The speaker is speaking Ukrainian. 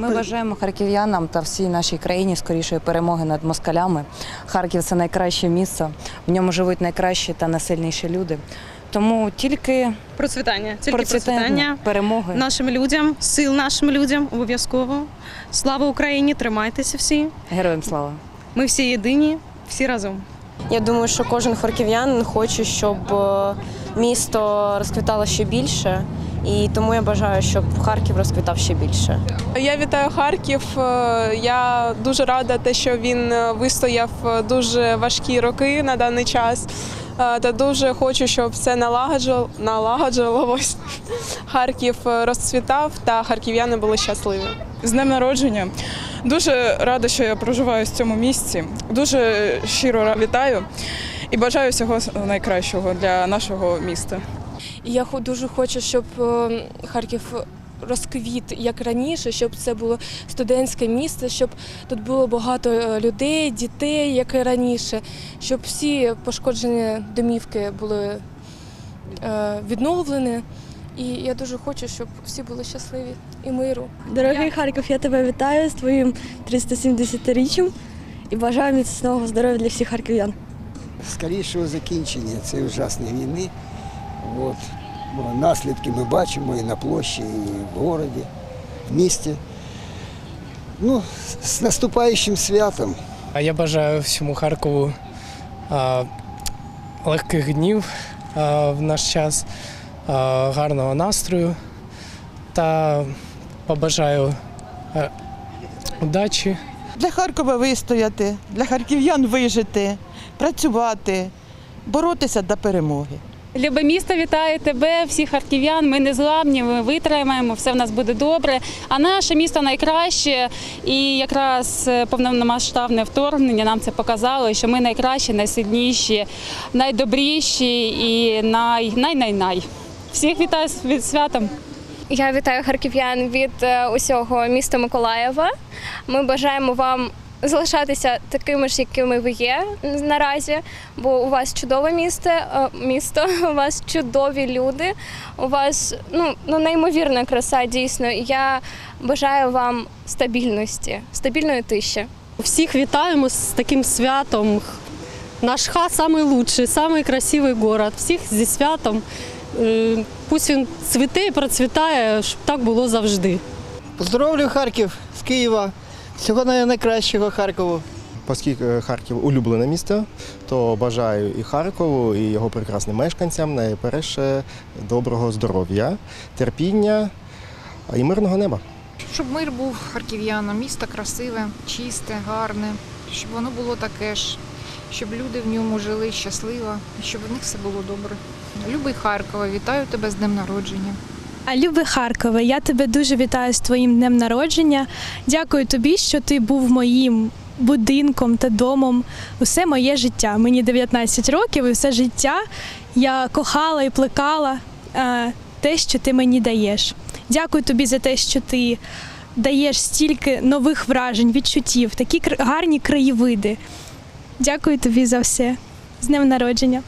Ми бажаємо харків'янам та всій нашій країні скорішої перемоги над москалями. Харків це найкраще місце. В ньому живуть найкращі та найсильніші люди. Тому тільки Процвітання, тільки процвітання, процвітання перемоги. нашим людям, сил нашим людям обов'язково. Слава Україні! Тримайтеся всі. Героям слава! Ми всі єдині, всі разом. Я думаю, що кожен харків'янин хоче, щоб е, місто розквітало ще більше, і тому я бажаю, щоб Харків розквітав ще більше. Я вітаю Харків. Е, Я дуже рада, те, що він е, вистояв е, дуже важкі роки на даний час. Та дуже хочу, щоб все налагоджувалось. Харків розцвітав та харків'яни були щасливі. з днем народження. Дуже рада, що я проживаю в цьому місці. Дуже щиро вітаю і бажаю всього найкращого для нашого міста. І я дуже хочу, щоб е, Харків розквіт як раніше, щоб це було студентське місто, щоб тут було багато е, людей, дітей, як і раніше, щоб всі пошкоджені домівки були е, відновлені. І я дуже хочу, щоб всі були щасливі і миру. Дорогий Харків, я тебе вітаю з твоїм 370-річчям і бажаю міцного здоров'я для всіх харків'ян. скорішого закінчення цієї ужасної війни. От. Наслідки ми бачимо і на площі, і в городі, в місті. Ну, з наступаючим святом. А я бажаю всьому Харкову а, легких днів а, в наш час, а, гарного настрою та побажаю а, удачі. Для Харкова вистояти, для харків'ян вижити, працювати, боротися до перемоги. Любе місто вітає тебе, всіх харків'ян. Ми не зламні, ми витримаємо, все в нас буде добре. А наше місто найкраще. І якраз е, повномасштабне вторгнення нам це показало, що ми найкращі, найсильніші, найдобріші і най, най, най, най. Всіх вітаю від святом. Я вітаю харків'ян від е, усього міста Миколаєва. Ми бажаємо вам залишатися такими ж, якими ви є наразі, бо у вас чудове місто, е, місто, у вас чудові люди, у вас ну, ну неймовірна краса, дійсно. Я бажаю вам стабільності, стабільної тиші. Всіх вітаємо з таким святом. Наш Ха самий лучший, красивий город. Всіх зі святом. Е, Пусть він цвіте і процвітає, щоб так було завжди. Поздоровлю Харків з Києва. Всього найкращого Харкову. Оскільки Харків улюблене місто, то бажаю і Харкову, і його прекрасним мешканцям найперше доброго здоров'я, терпіння і мирного неба. Щоб мир був харків'янам, місто красиве, чисте, гарне, щоб воно було таке ж, щоб люди в ньому жили щасливо, і щоб в них все було добре. Любий Харкова, вітаю тебе з днем народження. А Харкове, я тебе дуже вітаю з твоїм днем народження. Дякую тобі, що ти був моїм будинком та домом усе моє життя. Мені 19 років, і все життя я кохала і плекала е, те, що ти мені даєш. Дякую тобі за те, що ти даєш стільки нових вражень, відчуттів, такі гарні краєвиди. Дякую тобі за все. З днем народження.